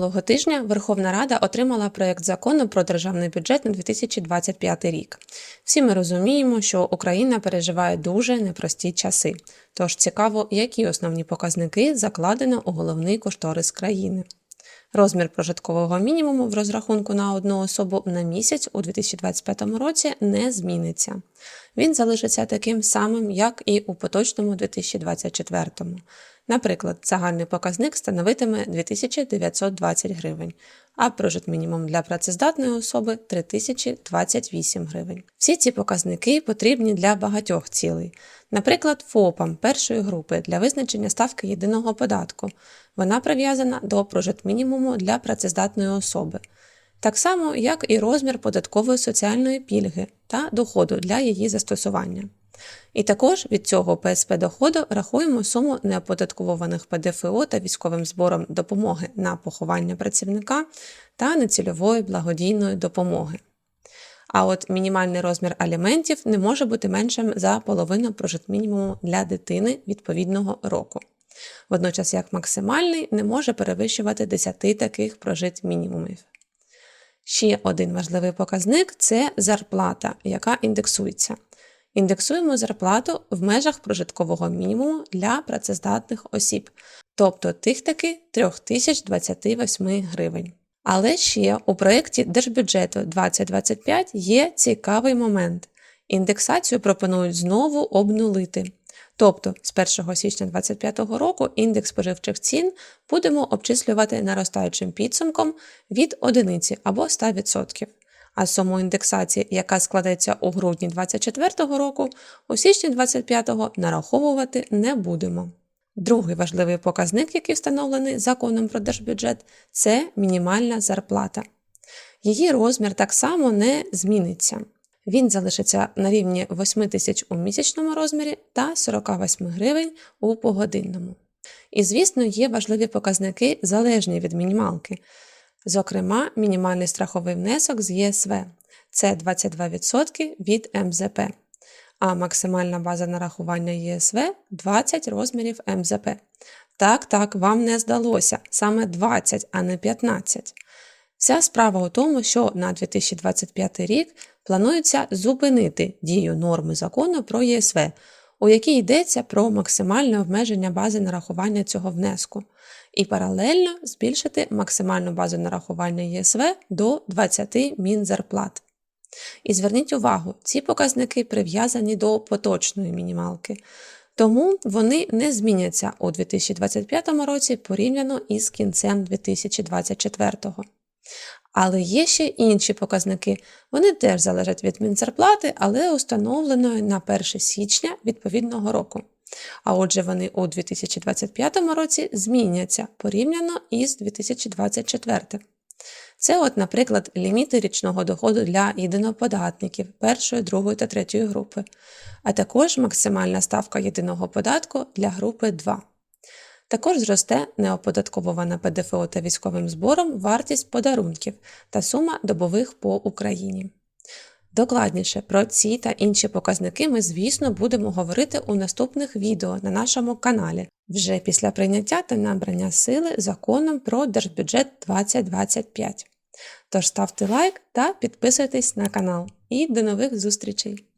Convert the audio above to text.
Минулого тижня Верховна Рада отримала проєкт закону про державний бюджет на 2025 рік. Всі ми розуміємо, що Україна переживає дуже непрості часи. Тож цікаво, які основні показники закладено у головний кошторис країни. Розмір прожиткового мінімуму в розрахунку на одну особу на місяць у 2025 році не зміниться. Він залишиться таким самим, як і у поточному 2024. Наприклад, загальний показник становитиме 2920 гривень, а прожитмінімум для працездатної особи 3028 гривень. Всі ці показники потрібні для багатьох цілей. Наприклад, ФОПам першої групи для визначення ставки єдиного податку. Вона прив'язана до прожитмінімуму для працездатної особи. Так само, як і розмір податкової соціальної пільги та доходу для її застосування. І також від цього ПСП доходу рахуємо суму неоподаткованих ПДФО та військовим збором допомоги на поховання працівника та нецільової благодійної допомоги. А от мінімальний розмір аліментів не може бути меншим за половину прожитмінімуму для дитини відповідного року. Водночас, як максимальний не може перевищувати 10 таких прожит мінімумів. Ще один важливий показник це зарплата, яка індексується. Індексуємо зарплату в межах прожиткового мінімуму для працездатних осіб, тобто тих таки 3028 гривень. Але ще у проєкті Держбюджету 2025 є цікавий момент. Індексацію пропонують знову обнулити. Тобто з 1 січня 2025 року індекс споживчих цін будемо обчислювати наростаючим підсумком від одиниці або 100%. А суму індексації, яка складеться у грудні 2024 року, у січні 2025 нараховувати не будемо. Другий важливий показник, який встановлений законом про держбюджет, це мінімальна зарплата. Її розмір так само не зміниться. Він залишиться на рівні 8 тисяч у місячному розмірі та 48 гривень у погодинному. І, звісно, є важливі показники, залежні від мінімалки. Зокрема, мінімальний страховий внесок з ЄСВ це 22% від МЗП, а максимальна база нарахування ЄСВ 20 розмірів МЗП. Так, так, вам не здалося саме 20, а не 15. Вся справа у тому, що на 2025 рік планується зупинити дію норми закону про ЄСВ, у якій йдеться про максимальне обмеження бази нарахування цього внеску, і паралельно збільшити максимальну базу нарахування ЄСВ до 20 мінзарплат. І зверніть увагу, ці показники прив'язані до поточної мінімалки, тому вони не зміняться у 2025 році порівняно із кінцем 2024. Але є ще інші показники. Вони теж залежать від мінзарплати, але установленої на 1 січня відповідного року. А отже, вони у 2025 році зміняться порівняно із 2024. Це, от, наприклад, ліміти річного доходу для єдиноподатників першої, другої та третьої групи, а також максимальна ставка єдиного податку для групи 2. Також зросте неоподатковувана ПДФО та військовим збором вартість подарунків та сума добових по Україні. Докладніше про ці та інші показники ми, звісно, будемо говорити у наступних відео на нашому каналі вже після прийняття та набрання сили законом про Держбюджет 2025. Тож ставте лайк та підписуйтесь на канал. І до нових зустрічей!